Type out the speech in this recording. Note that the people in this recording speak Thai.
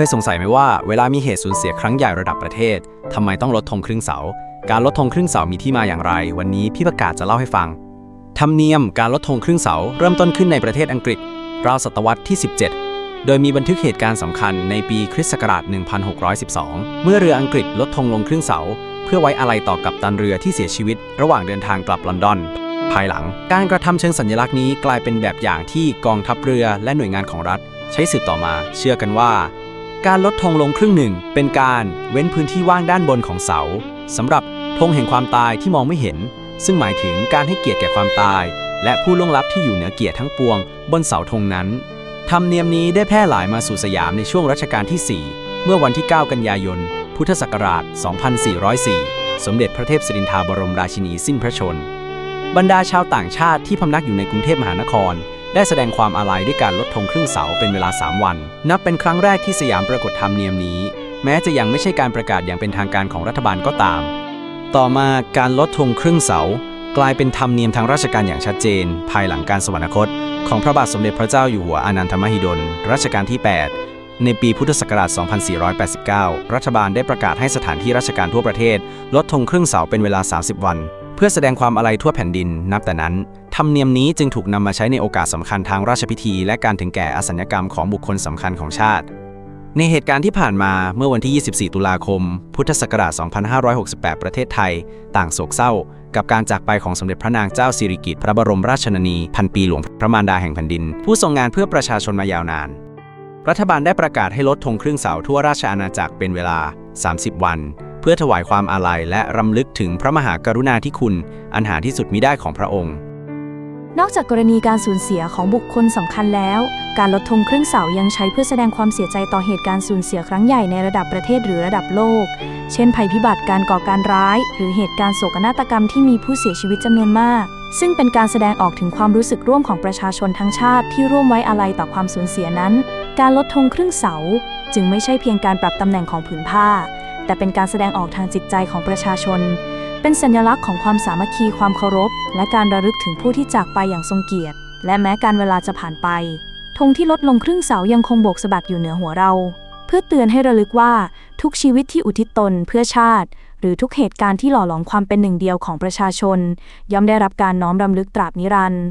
เคยสงสัยไหมว่าเวลามีเหตุสูญเสียครั้งใหญ่ระดับประเทศทำไมต้องลดธงครึ่งเสา การลดธงครึ่งเสามีที่มาอย่างไร วันนี้พี่ประกาศจะเล่าให้ฟัง ธรรมเนียมการลดธงครึ่งเสาเริ่มต้นขึ้นในประเทศอังกฤษ ราวศตวรรษที่ 17 โดยมีบันทึกเหตุการณ์สำคัญในปีคริสต์ศักราช 1612 เมื่อเรืออังกฤษลดธงลงครึ่งเสา เพื่อไว้อาลัยต่อกัปตันเรือที่เสียชีวิต ระหว่างเดินทางกลับลอนดอน ภายหลัง การกระทำเชิงสัญลักษณ์นี้กลายเป็นแบบอย่างที่กองทัพเรือและหน่วยงานของรัฐ ใช้สืบต่อมา เชื่อกันว่า การลดธงลงครึ่งหนึ่ง เป็นการเว้นพื้นที่ว่างด้านบนของเสาสำหรับธงแห่งความตายที่มองไม่เห็น ซึ่งหมายถึงการให้เกียรติแก่ความตาย และผู้ล่วงลับที่อยู่เหนือเกียรติทั้งปวง บนเสาธงนั้นธรรมเนียมนี้ได้แพร่หลายมาสู่สยามในช่วงรัชกาลที่ 4 เมื่อวันที่ 9 กันยายน พุทธศักราช 2404 สมเด็จพระเทพสิรินธาบรมราชินีสิ้นพระชน บรรดาชาวต่างชาติที่พำนักอยู่ในกรุงเทพมหานคร ได้แสดงความอาลัยด้วยการลดธงครึ่งเสาเป็นเวลา 3 วัน นับเป็นครั้งแรกที่สยามปรากฏธรรมเนียมนี้ แม้จะยังไม่ใช่การประกาศอย่างเป็นทางการของรัฐบาลก็ตาม ต่อมาการลดธงครึ่งเสา กลายเป็นธรรมเนียมทางราชการอย่างชัดเจน ภายหลังการสวรรคต ของพระบาทสมเด็จพระเจ้าอยู่หัวอานันทมหิดลรัชกาลที่ 8ในปีพุทธศักราช 2489 รัฐบาลได้ประกาศให้สถานที่ราชการทั่วประเทศ ลดธงครึ่งเสาเป็นเวลา 30 วัน เพื่อแสดงความอาลัยทั่วแผ่นดิน นับแต่นั้น ธรรมเนียมนี้จึงถูกนำมาใช้ในโอกาสสำคัญทางราชพิธี และการถึงแก่อสัญกรรมของบุคคลสำคัญของชาติ ในเหตุการณ์ที่ผ่านมาเมื่อวันที่ 24 ตุลาคม พุทธศักราช 2568 ประเทศไทย ต่างโศกเศร้า กับการจากไปของสมเด็จพระนางเจ้าสิริกิติ์พระบรมราชชนนี พันปีหลวงพระมารดาแห่งแผ่นดิน ผู้ทรงงานเพื่อประชาชนมายาวนาน รัฐบาลได้ประกาศให้ลดธงครึ่งเสาทั่วราชอาณาจักรเป็นเวลา 30 วัน พื่อถวายความอาลัยและรำลึกถึงพระมหากรุณาธิคุณ อันหาที่สุดมิได้ของพระองค์ นอกจากกรณีการสูญเสียของบุคคลสำคัญแล้ว การลดธงครึ่งเสายังใช้เพื่อแสดงความเสียใจต่อเหตุการณ์สูญเสียครั้งใหญ่ในระดับประเทศหรือระดับโลก เช่น ภัยพิบัติการก่อการร้าย หรือเหตุการณ์โศกนาฏกรรมที่มีผู้เสียชีวิตจำนวนมาก ซึ่งเป็นการแสดงออกถึงความรู้สึกร่วมของประชาชนทั้งชาติที่ร่วมไว้อาลัยต่อความสูญเสียนั้น การลดธงครึ่งเสา จึงไม่ใช่เพียงการปรับตำแหน่งของผืนผ้า แต่เป็นการแสดงออกทางจิตใจของประชาชน เป็นสัญลักษณ์ของความสามัคคีความเคารพ และการระลึกถึงผู้ที่จากไปอย่างทรงเกียรติ และแม้การเวลาจะผ่านไปธงที่ลดลงครึ่งเสายังคงโบกสะบัดอยู่เหนือหัวเรา เพื่อเตือนให้ระลึกว่าทุกชีวิตที่อุทิศตนเพื่อชาติ หรือทุกเหตุการณ์ที่หล่อหลอมความเป็นหนึ่งเดียวของประชาชน ย่อมได้รับการน้อมรำลึกตราบนิรันดร์